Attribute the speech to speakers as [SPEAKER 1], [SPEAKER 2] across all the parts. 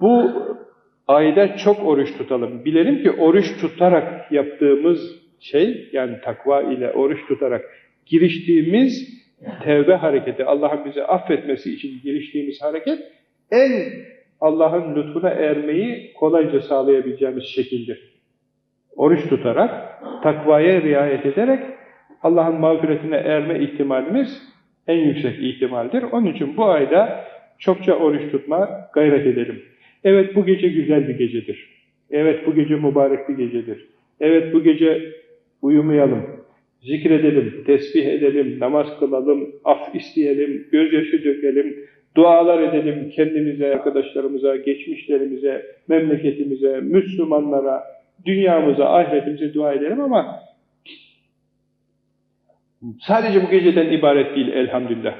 [SPEAKER 1] Bu ayda çok oruç tutalım. Bilelim ki oruç tutarak yaptığımız şey, yani takva ile oruç tutarak giriştiğimiz tevbe hareketi, Allah'ın bizi affetmesi için giriştiğimiz hareket, en Allah'ın lütfuna ermeyi kolayca sağlayabileceğimiz şekildir. Oruç tutarak, takvaya riayet ederek, Allah'ın mağfiretine erme ihtimalimiz en yüksek ihtimaldir. Onun için bu ayda çokça oruç tutma gayret edelim. Evet bu gece güzel bir gecedir. Evet bu gece mübarek bir gecedir. Evet bu gece uyumayalım, zikredelim, tesbih edelim, namaz kılalım, af isteyelim, gözyaşı dökelim, dualar edelim kendimize, arkadaşlarımıza, geçmişlerimize, memleketimize, Müslümanlara, dünyamıza, ahiretimize dua edelim ama sadece bu geceden ibaret değil elhamdülillah.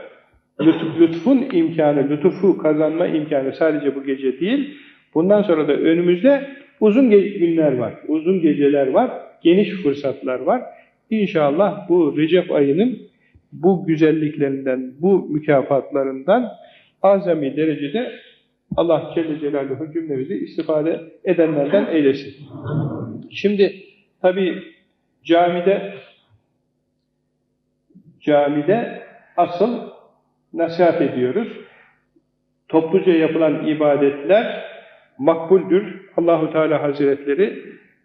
[SPEAKER 1] Lütf, lütfun imkanı, lütfu kazanma imkanı sadece bu gece değil. Bundan sonra da önümüzde uzun günler var, uzun geceler var, geniş fırsatlar var. İnşallah bu Recep ayının bu güzelliklerinden, bu mükafatlarından azami derecede Allah Celle Celaluhu cümlemizi istifade edenlerden eylesin. Şimdi tabi camide camide asıl nasihat ediyoruz. Topluca yapılan ibadetler makbuldür. Allahu Teala Hazretleri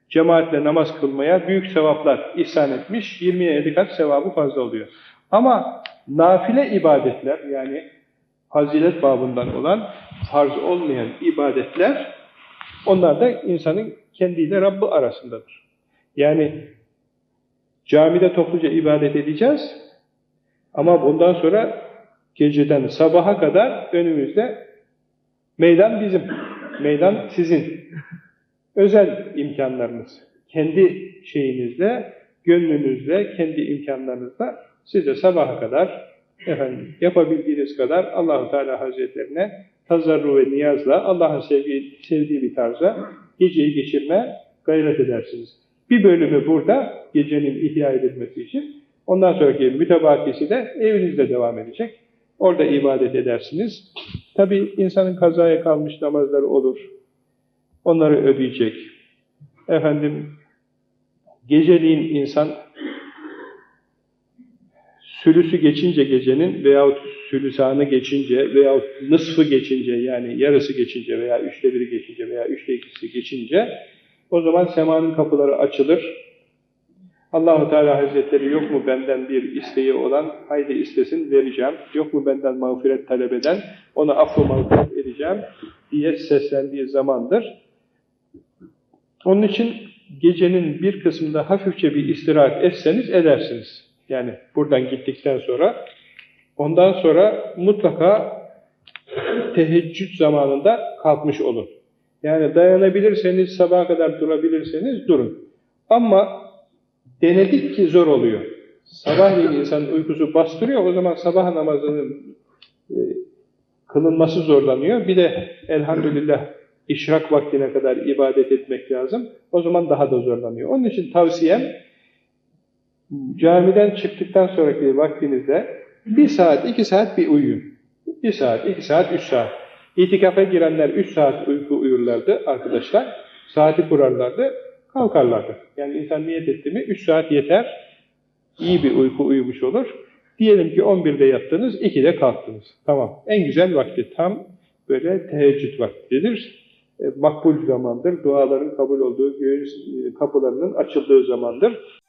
[SPEAKER 1] cemaatle namaz kılmaya büyük sevaplar ihsan etmiş. 20'ye 50 kat sevabı fazla oluyor. Ama nafile ibadetler yani fazilet babından olan farz olmayan ibadetler onlar da insanın kendiyle Rabb'i arasındadır. Yani camide topluca ibadet edeceğiz ama bundan sonra geceden sabaha kadar önümüzde meydan bizim, meydan sizin. Özel imkanlarınız, kendi şeyinizle, gönlünüzle, kendi imkanlarınızla siz de sabaha kadar efendim yapabildiğiniz kadar Allahu Teala Hazretlerine tazarru ve niyazla Allah'ın sevdiği, sevdiği bir tarzda geceyi geçirme gayret edersiniz. Bir bölümü burada gecenin ihya edilmesi için ondan sonraki mütebakisi de evinizde devam edecek. Orada ibadet edersiniz. Tabi insanın kazaya kalmış namazları olur. Onları ödeyecek. Efendim, geceliğin insan sülüsü geçince gecenin veyahut sülüsanı geçince veyahut nısfı geçince yani yarısı geçince veya üçte biri geçince veya üçte ikisi geçince o zaman semanın kapıları açılır. Allahu Teala Hazretleri yok mu benden bir isteği olan haydi istesin vereceğim. Yok mu benden mağfiret talep eden ona affı mağfiret edeceğim diye seslendiği zamandır. Onun için gecenin bir kısmında hafifçe bir istirahat etseniz edersiniz. Yani buradan gittikten sonra ondan sonra mutlaka teheccüd zamanında kalkmış olun. Yani dayanabilirseniz, sabaha kadar durabilirseniz durun. Ama denedik ki zor oluyor. Sabahleyin insanın uykusu bastırıyor, o zaman sabah namazının e, kılınması zorlanıyor. Bir de elhamdülillah işrak vaktine kadar ibadet etmek lazım. O zaman daha da zorlanıyor. Onun için tavsiyem camiden çıktıktan sonraki vaktinizde bir saat, iki saat bir uyuyun. Bir saat, iki saat, üç saat. İtikafa girenler üç saat uyku uyurlardı arkadaşlar. Saati kurarlardı, kalkarlardı. Yani insan niyet etti mi üç saat yeter, iyi bir uyku uyumuş olur. Diyelim ki 11'de yattınız, 2'de kalktınız. Tamam. En güzel vakti tam böyle teheccüd vaktidir. E, makbul zamandır. Duaların kabul olduğu, göğün kapılarının açıldığı zamandır.